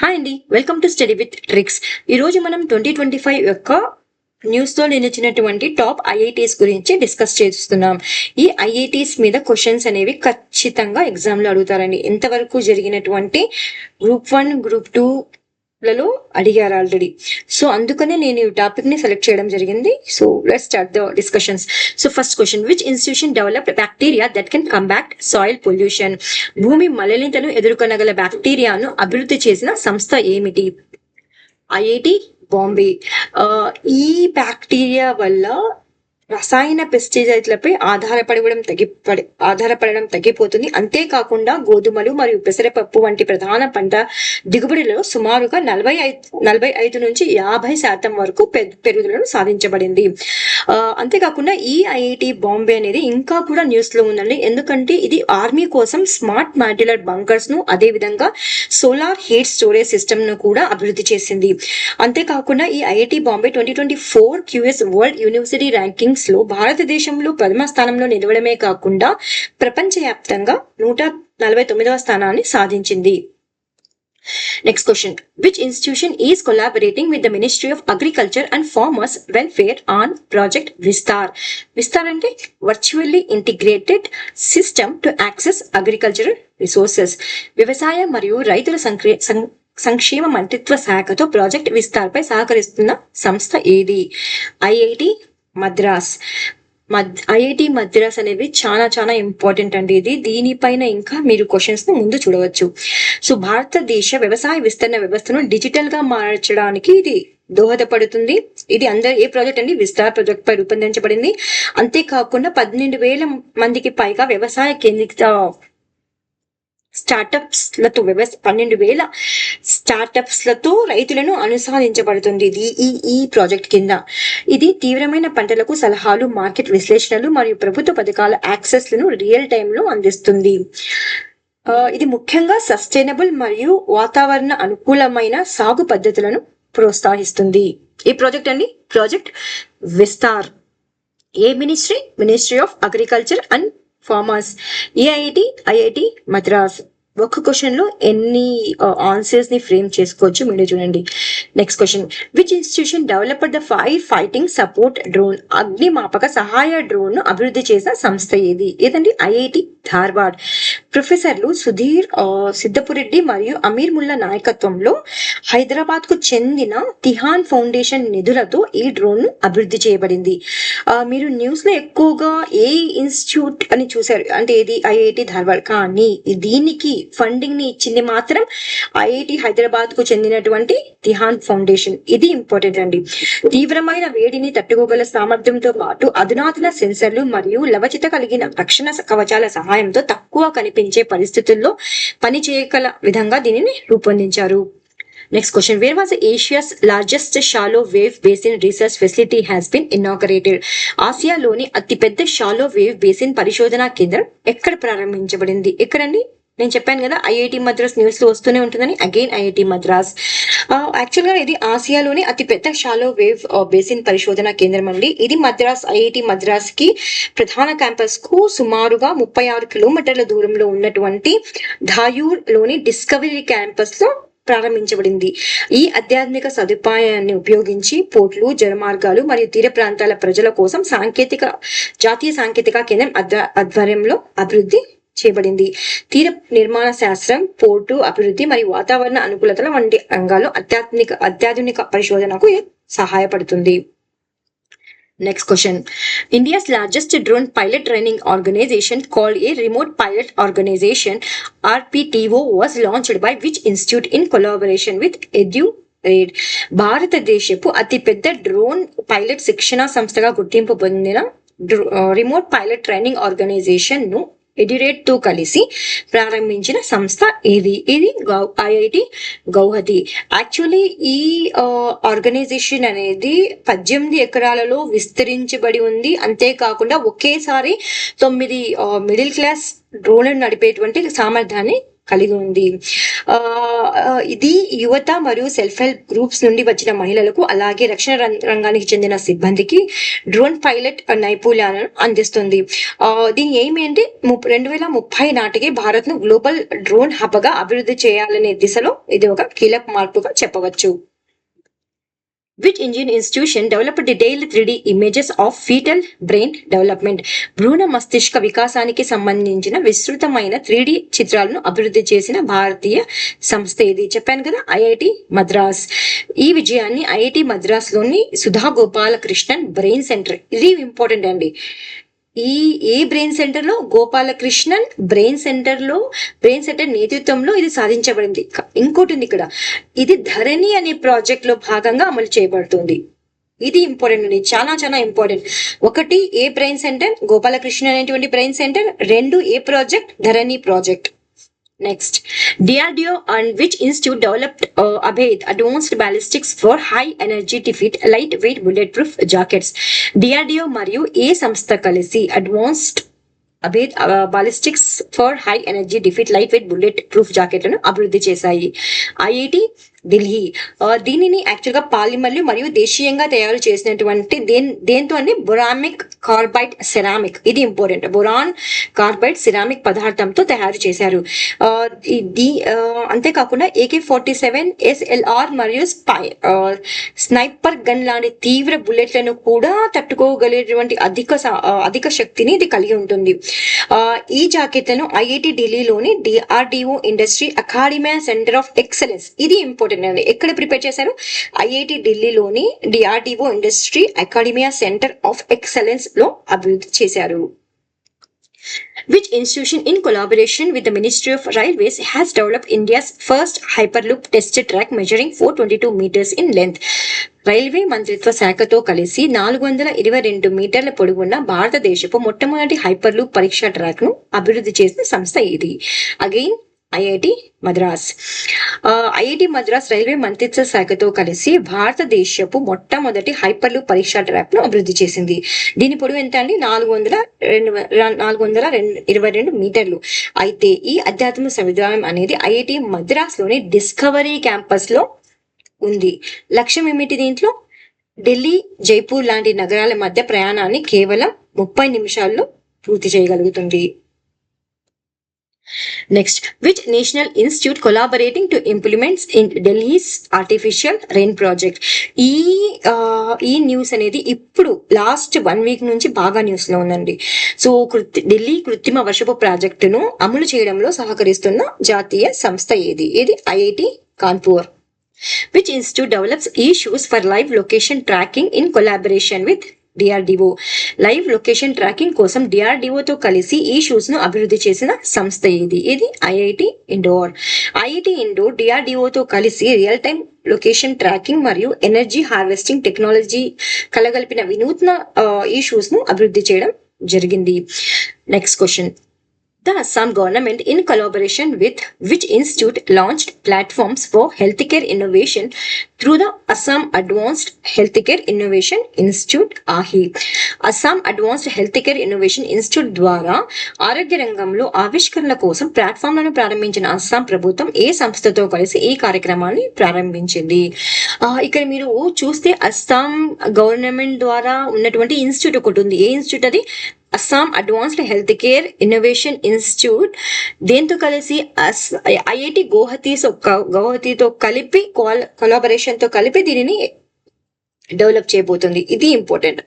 Hi అండి welcome to study with tricks ఈరోజు మనం ట్వంటీ ట్వంటీ ఫైవ్ యొక్క న్యూస్లో నిలిచినటువంటి టాప్ ఐఐటీస్ గురించి డిస్కస్ చేస్తున్నాం. ఈ ఐఐటీస్ మీద క్వశ్చన్స్ అనేవి ఖచ్చితంగా ఎగ్జామ్లో అడుగుతారండి. ఎంతవరకు జరిగినటువంటి గ్రూప్ వన్ గ్రూప్ టూ లలో అడిగారు ఆల్రెడీ సో అందుకనే నేను ఈ టాపిక్ని సెలెక్ట్ చేయడం జరిగింది. So let start the discussions so first question which institution develop bacteria that can combat soil pollution భూమి మలినతను ఎదుర్కొనగల బ్యాక్టీరియాను అభివృద్ధి చేసిన సంస్థ ఏమిటి? ఐఐటి బాంబే. Uh, ఈ బ్యాక్టీరియా వల్ల రసాయన పెస్టిసైడ్లపై ఆధారపడడం తగ్గిపడి ఆధారపడడం తగ్గిపోతుంది. అంతేకాకుండా గోధుమలు మరియు పెసరపప్పు వంటి ప్రధాన పంట దిగుబడిలో సుమారుగా నలభై ఐదు నలభై ఐదు నుంచి యాభై శాతం వరకు పె- పెరుగుదలను సాధించబడింది. అంతేకాకుండా ఈ ఐఐటి బాంబే అనేది ఇంకా కూడా న్యూస్లో ఉందండి. ఎందుకంటే ఇది ఆర్మీ కోసం స్మార్ట్ మాడ్యులర్ బంకర్స్ను అదే విధంగా సోలార్ హీట్ స్టోరేజ్ సిస్టమ్ను కూడా అభివృద్ధి చేసింది. అంతేకాకుండా ఈ IIT Bombay twenty twenty four QS world university rankings లో భారతదేశంలో ప్రథమ స్థానంలో నిలవడమే కాకుండా ప్రపంచవ్యాప్తంగా నూట నలభై తొమ్మిదవ స్థానాన్ని సాధించింది. Next question which institution is collaborating with the ministry of agriculture and farmers welfare on project Vistaar Vistaar అంటే virtually integrated system to access agricultural resources వ్యవసాయ మరియు రైతుల సంక్రే సం- సంక్షేమ మంత్రిత్వ శాఖతో ప్రాజెక్ట్ విస్తార్ పై సహకరిస్తున్న సంస్థ ఏది? ఐఐటి మద్రాస్. మద్ ఐఐటి మద్రాస్ అనేది చాలా చాలా ఇంపార్టెంట్ అండి ఇది. దీనిపైన ఇంకా మీరు క్వశ్చన్స్ని ముందు చూడవచ్చు. సో భారతదేశ వ్యవసాయ విస్తరణ వ్యవస్థను డిజిటల్గా మార్చడానికి ఇది దోహదపడుతుంది. ఇది అందరు ఏ ప్రాజెక్ట్ అండి? విస్తార్ ప్రాజెక్ట్ పై రూపొందించబడింది. అంతేకాకుండా పన్నెండు వేల మందికి పైగా వ్యవసాయ కేంద్రిత స్టార్టప్స్లతో వ్యవస్థ పన్నెండు వేల స్టార్టప్స్లతో రైతులను అనుసంధానించబడుతుంది ఇది ఈ ఈ ప్రాజెక్ట్ కింద. ఇది తీవ్రమైన పంటలకు సలహాలు మార్కెట్ విశ్లేషణలు మరియు ప్రభుత్వ పథకాల యాక్సెస్లను రియల్ టైమ్లో అందిస్తుంది ఇది ముఖ్యంగా సస్టైనబుల్ మరియు వాతావరణ అనుకూలమైన సాగు పద్ధతులను ప్రోత్సహిస్తుంది. ఈ ప్రాజెక్ట్ అండి project Vistaar. A ministry? Ministry of agriculture and farmers AIT IIT Madras ఒక్క క్వశ్చన్లో ఎన్ని ఆన్సర్స్ని ఫ్రేమ్ చేసుకోవచ్చు? మీరు చూడండి. Next question which institution developed the fire fighting support drone అగ్నిమాపక సహాయ డ్రోన్ను అభివృద్ధి చేసిన సంస్థ ఏది? ఏదండి? ఐఐటి ధార్వాడ్. ప్రొఫెసర్లు సుధీర్ సిద్ధపురెడ్డి మరియు అమీర్ ముల్లా నాయకత్వంలో హైదరాబాద్కు చెందిన తిహాన్ ఫౌండేషన్ నిధులతో ఈ డ్రోన్ అభివృద్ధి చేయబడింది. మీరు న్యూస్లో ఎక్కువగా ఏ ఇన్స్టిట్యూట్ అని చూశారు? అంటే ఇది ఐఐటి ధార్వాడ్. కానీ దీనికి ఫండింగ్ని ఇచ్చింది మాత్రం ఐఐటి హైదరాబాద్కు చెందినటువంటి తిహాన్ ఫౌండేషన్. ఇది ఇంపార్టెంట్ అండి. తీవ్రమైన వేడిని తట్టుకోగల సామర్థ్యంతో పాటు అధునాతన సెన్సర్లు మరియు లవచిత కలిగిన రక్షణ కవచాల సహాయంతో తక్కువ కనిపించే పరిస్థితుల్లో పని చేయగల విధంగా దీనిని రూపొందించారు. Next question where was Asia's largest shallow wave basin research facility has been inaugurated ఆసియాలోని అతిపెద్ద షాలో వేవ్ బేసిన్ పరిశోధనా కేంద్రం ఎక్కడ ప్రారంభించబడింది? ఎక్కడండి? నేను చెప్పాను కదా ఐఐటి మద్రాస్ న్యూస్లో వస్తూనే ఉంటుందని. Again IIT Madras. యాక్చువల్గా ఇది ఆసియాలోని అతిపెద్ద షాలో వేవ్ బేసిన్ పరిశోధన కేంద్రం అండి. ఇది మద్రాస్ ఐఐటి మద్రాస్కి ప్రధాన క్యాంపస్కు సుమారుగా ముప్పై ఆరు కిలోమీటర్ల దూరంలో ఉన్నటువంటి ధాయూర్లోని డిస్కవరీ క్యాంపస్లో ప్రారంభించబడింది. ఈ ఆధ్యాత్మిక సదుపాయాన్ని ఉపయోగించి పోర్ట్లు జలమార్గాలు మరియు తీర ప్రాంతాల ప్రజల కోసం సాంకేతిక జాతీయ సాంకేతిక కేంద్రం అధ్వ- ఆధ్వర్యంలో అభివృద్ధి చేయబడింది. తీర నిర్మాణ శాస్త్రం పోర్టు అభివృద్ధి మరియు వాతావరణ అనుకూలతల వంటి రంగాల్లో అత్యాధునిక అత్యాధునిక పరిశోధనకు సహాయపడుతుంది? Next question India's largest drone pilot training organisation called a remote pilot organisation RPTO was launched by which institute in collaboration with edu raid భారతదేశపు అతిపెద్ద డ్రోన్ పైలట్ శిక్షణ సంస్థగా గుర్తింపు పొందిన రిమోట్ పైలట్ ట్రైనింగ్ ఆర్గనైజేషన్ ను కలిసి ప్రారంభించిన సంస్థ ఇది ఇది గౌ ఐఐటి గౌహతి. యాక్చువల్లీ ఈ ఆర్గనైజేషన్ అనేది పద్దెనిమిది ఎకరాలలో విస్తరించబడి ఉంది. అంతేకాకుండా ఒకేసారి తొమ్మిది మిడిల్ క్లాస్ డ్రోన్లను నడిపేటువంటి సామర్థ్యాన్ని కలిగి ఉంది. ఇది యువత మరియు సెల్ఫ్ హెల్ప్ గ్రూప్స్ నుండి వచ్చిన మహిళలకు అలాగే రక్షణ రం- రంగానికి చెందిన సిబ్బందికి డ్రోన్ పైలట్ నైపుణ్యాలను అందిస్తుంది. దీని ఏమి అంటే రెండు వేల ముప్పై నాటికి భారత్ను గ్లోబల్ డ్రోన్ హబ్గా అభివృద్ధి చేయాలనే దిశలో ఇది ఒక కీలక మార్పుగా చెప్పవచ్చు. Which Indian institution developed detailed three D images of fetal brain development భ్రూణ మస్తిష్క వికాసానికి సంబంధించిన విస్తృతమైన త్రీ డి చిత్రాలను అభివృద్ధి చేసిన భారతీయ సంస్థ ఇది చెప్పాను కదా ఐఐటి మద్రాస్. ఈ విజయాన్ని ఐఐటి మద్రాస్లోని సుధా గోపాలకృష్ణన్ బ్రెయిన్ సెంటర్. ఇది ఇంపార్టెంట్ అండి. ఈ ఏ బ్రెయిన్ సెంటర్లో గోపాలకృష్ణన్ బ్రెయిన్ సెంటర్లో బ్రెయిన్ సెంటర్ నేతృత్వంలో ఇది సాధించబడింది. ఇంకోటి ఉంది ఇక్కడ. ఇది ధరణి అనే ప్రాజెక్ట్లో భాగంగా అమలు చేయబడుతుంది. ఇది ఇంపార్టెంట్ అండి. చాలా చాలా ఇంపార్టెంట్ ఒకటి ఏ బ్రెయిన్ సెంటర్ గోపాలకృష్ణ అనేటువంటి బ్రెయిన్ సెంటర్ రెండు ఏ project Dharani project next DRDO and which institute developed Abhed advanced ballistics for high energy defeat light weight bullet proof jackets DRDO మరియు ఏ సంస్థ కలిసి advanced Abhed ballistics for high energy defeat light weight bullet proof జాకెట్లను అభివృద్ధి చేశాయి? IIT Delhi. దీనిని యాక్చువల్గా పాలిమర్లు మరియు దేశీయంగా తయారు చేసినటువంటి దేని దేంతో అని బొరామిక్ కార్బైట్ సెరామిక్. ఇది ఇంపార్టెంట్ బొరాన్ కార్బైట్ సిరామిక్ పదార్థంతో తయారు చేశారు. ఆ, అంతేకాకుండా ఏకే ఫార్టీ సెవెన్ ఎస్ఎల్ఆర్ మరియు స్పై స్నైపర్ గన్ లాంటి తీవ్ర బుల్లెట్లను కూడా తట్టుకోగలిగేటువంటి అధిక అధిక శక్తిని ఇది కలిగి ఉంటుంది. ఈ జాకెట్లను ఐఐటి ఢిల్లీలోని DRDO industry academy centre of excellence. ఇది ఇంపార్టెంట్ అండి ఎక్కడ ప్రిపేర్ చేశారు? ఐఐటి ఢిల్లీలోని DRDO industry academia centre of ఎక్సలెన్స్లో అభివృద్ధి చేశారు. Which institution in collaboration with the Ministry of Railways has developed India's first Hyperloop measuring track measuring 422 meters in length. Railway మంత్రిత్వ శాఖతో కలిసి నాలుగు వందల ఇరవై రెండు మీటర్ల పొడవున్న భారతదేశపు మొట్టమొదటి హైపర్లూప్ పరీక్షా ట్రాక్ను అభివృద్ధి చేసిన సంస్థ ఇది. Again IIT Madras. IIT Madras railway మంత్రిత్వ శాఖతో కలిసి భారతదేశపు మొట్టమొదటి హైపర్లూప్ పరీక్షా ట్రాక్ను అభివృద్ధి చేసింది. దీని పొడవు ఎంత అండి? నాలుగు వందల రెండు నాలుగు వందల రెండు ఇరవై రెండు మీటర్లు. అయితే ఈ అధ్యాత్మ సముదాయం అనేది ఐఐటి మద్రాస్లోని డిస్కవరీ క్యాంపస్లో ఉంది. లక్ష్యం ఏమిటి దీంట్లో? ఢిల్లీ జైపూర్ లాంటి నగరాల మధ్య ప్రయాణాన్ని కేవలం ముప్పై నిమిషాల్లో పూర్తి చేయగలుగుతుంది. Next which national institute collaborating to implements in Delhi's artificial rain project ఈ ఈ న్యూస్ అనేది ఇప్పుడు లాస్ట్ వన్ వీక్ నుంచి బాగా న్యూస్లో ఉందండి. సో కృతి ఢిల్లీ కృత్రిమ వర్షపు ప్రాజెక్టును అమలు చేయడంలో సహకరిస్తున్న జాతీయ సంస్థ ఏది? ఇది IIT Kanpur. Which institute develops ఈ shoes for live location tracking in collaboration with DRDO live location tracking కోసం డిఆర్డిఓతో కలిసి ఈ షూస్ను అభివృద్ధి చేసిన సంస్థ ఇది. ఇది ఐఐటి ఇండోర్. ఐఐటి ఇండోర్ డిఆర్డిఓతో కలిసి రియల్ టైం లొకేషన్ ట్రాకింగ్ మరియు ఎనర్జీ హార్వెస్టింగ్ టెక్నాలజీ కలగలిపిన వినూత్న ఈ షూస్ను అభివృద్ధి చేయడం జరిగింది. Next question The Assam government, in collaboration with which institute, launched platforms for healthcare innovation through the Assam Advanced Healthcare Innovation Institute AHI. Assam advanced health care innovation institute ద్వారా ఆరోగ్య రంగంలో ఆవిష్కరణల కోసం ప్లాట్ఫామ్లను ప్రారంభించిన అస్సాం ప్రభుత్వం ఏ సంస్థతో కలిసి ఈ కార్యక్రమాన్ని ప్రారంభించింది ఇక్కడ మీరు చూస్తే అస్సాం గవర్నమెంట్ ద్వారా ఉన్నటువంటి ఇన్స్టిట్యూట్ ఒకటి ఉంది ఏ ఇన్స్టిట్యూట్ అది Assam advanced health care innovation institute దీంతో కలిసి ఐఐటి గౌహతీస్ గౌహతితో కలిపి కొలాబరేషన్తో కలిపి దీనిని డెవలప్ చేయబోతుంది. ఇది important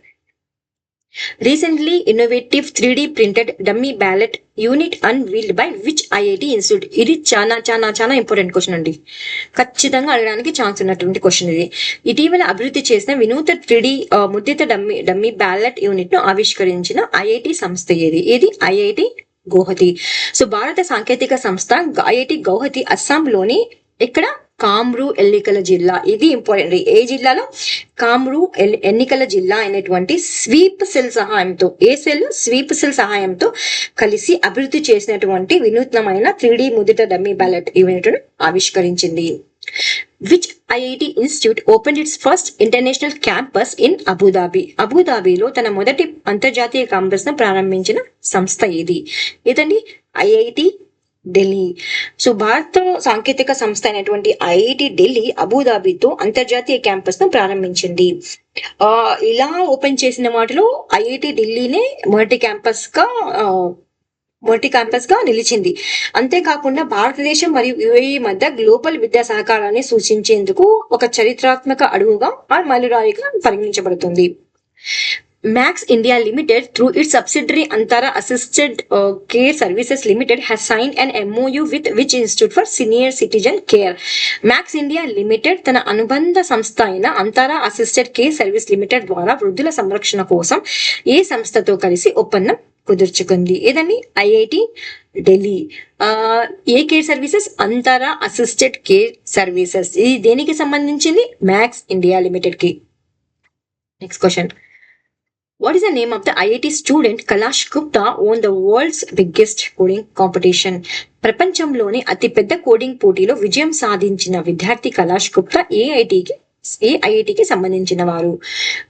recently innovative three D printed dummy ballot unit unveiled by which IIT institute ఇది చాలా చాలా చాలా ఇంపార్టెంట్ క్వశ్చన్ అండి. ఖచ్చితంగా అడగడానికి ఛాన్స్ ఉన్నటువంటి క్వశ్చన్ ఇది. ఇటీవల అభివృద్ధి చేసిన వినూత త్రీ డి ముద్రిత డమ్మీ డమ్మీ బ్యాలెట్ యూనిట్ను ఆవిష్కరించిన ఐఐటి సంస్థ ఏది? ఇది ఐఐటి గౌహతి. సో భారత సాంకేతిక సంస్థ ఐఐటి గౌహతి అస్సాంలోని ఇక్కడ కామ్రూ ఎన్నికల జిల్లా. ఇది ఇంపార్టెంట్ ఏ జిల్లాలో? కామ్రూ ఎల్- ఎన్నికల జిల్లా అయినటువంటి స్వీప్ సెల్ సహాయంతో ఏ సెల్? స్వీప్ సెల్ సహాయంతో కలిసి అభివృద్ధి చేసినటువంటి వినూత్నమైన త్రీ ముదిట dummy ballot unit ఆవిష్కరించింది. Which IIT institute open its first international campus in Abu Dhabi. అబుదాబిలో తన మొదటి అంతర్జాతీయ క్యాంపస్ను ప్రారంభించిన సంస్థ ఇది. ఇదండి ఐఐటి ఢిల్లీ. సో భారత సాంకేతిక సంస్థ అయినటువంటి ఐఐటి ఢిల్లీ అబుదాబితో అంతర్జాతీయ క్యాంపస్ను ప్రారంభించింది. ఆ ఇలా ఓపెన్ చేసిన వాటిలో ఐఐటి ఢిల్లీనే మొదటి క్యాంపస్గా మొదటి క్యాంపస్గా నిలిచింది. అంతేకాకుండా భారతదేశం మరియు యుఏఈ మధ్య గ్లోబల్ విద్యా సహకారాన్ని సూచించేందుకు ఒక చరిత్రాత్మక అడుగుగా ఆ మైలురాయిగా పరిగణించబడుతుంది. Max India limited through it subsidiary Antara assisted care services limited has sign and MOU with which institute for senior citizen care Max India limited తన అనుబంధ సంస్థ అయిన Antara assisted care service limited ద్వారా వృద్ధుల సంరక్షణ కోసం ఏ సంస్థతో కలిసి ఒప్పందం కుదుర్చుకుంది? ఏదండి? ఐఐటి ఢిల్లీ. ఏ care services Antara assisted care services ఇది దేనికి సంబంధించింది? మ్యాక్స్ ఇండియా లిమిటెడ్కి. Next question What is the name of the IIT student Kalash Gupta won the world's biggest coding competition ప్రపంచంలోని అతిపెద్ద కోడింగ్ పోటీలో విజయం సాధించిన విద్యార్థి కలాష్ గుప్తా ఏ ఏ ఐఐటికి సంబంధించిన వారు?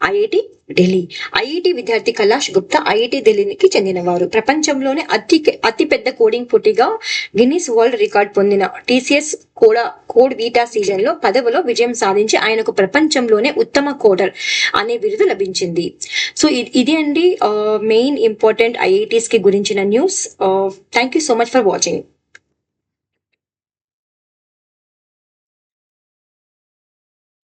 ఐఐటి ఢిల్లీ. ఐఐటి విద్యార్థి కలాష్ గుప్తా ఐఐటి ఢిల్లీకి చెందినవారు. ప్రపంచంలోనే అతి అతిపెద్ద కోడింగ్ పోటీగా గిన్నిస్ వరల్డ్ రికార్డ్ పొందిన టీసీఎస్ కోడా కోడ్ వీటా సీజన్లో పదవిలో విజయం సాధించి ఆయనకు ప్రపంచంలోనే ఉత్తమ కోడర్ అనే బిరుదు లభించింది. సో ఇది అండి మెయిన్ ఇంపార్టెంట్ ఐఐటీస్కి గురించిన news. Thank you so much for watching.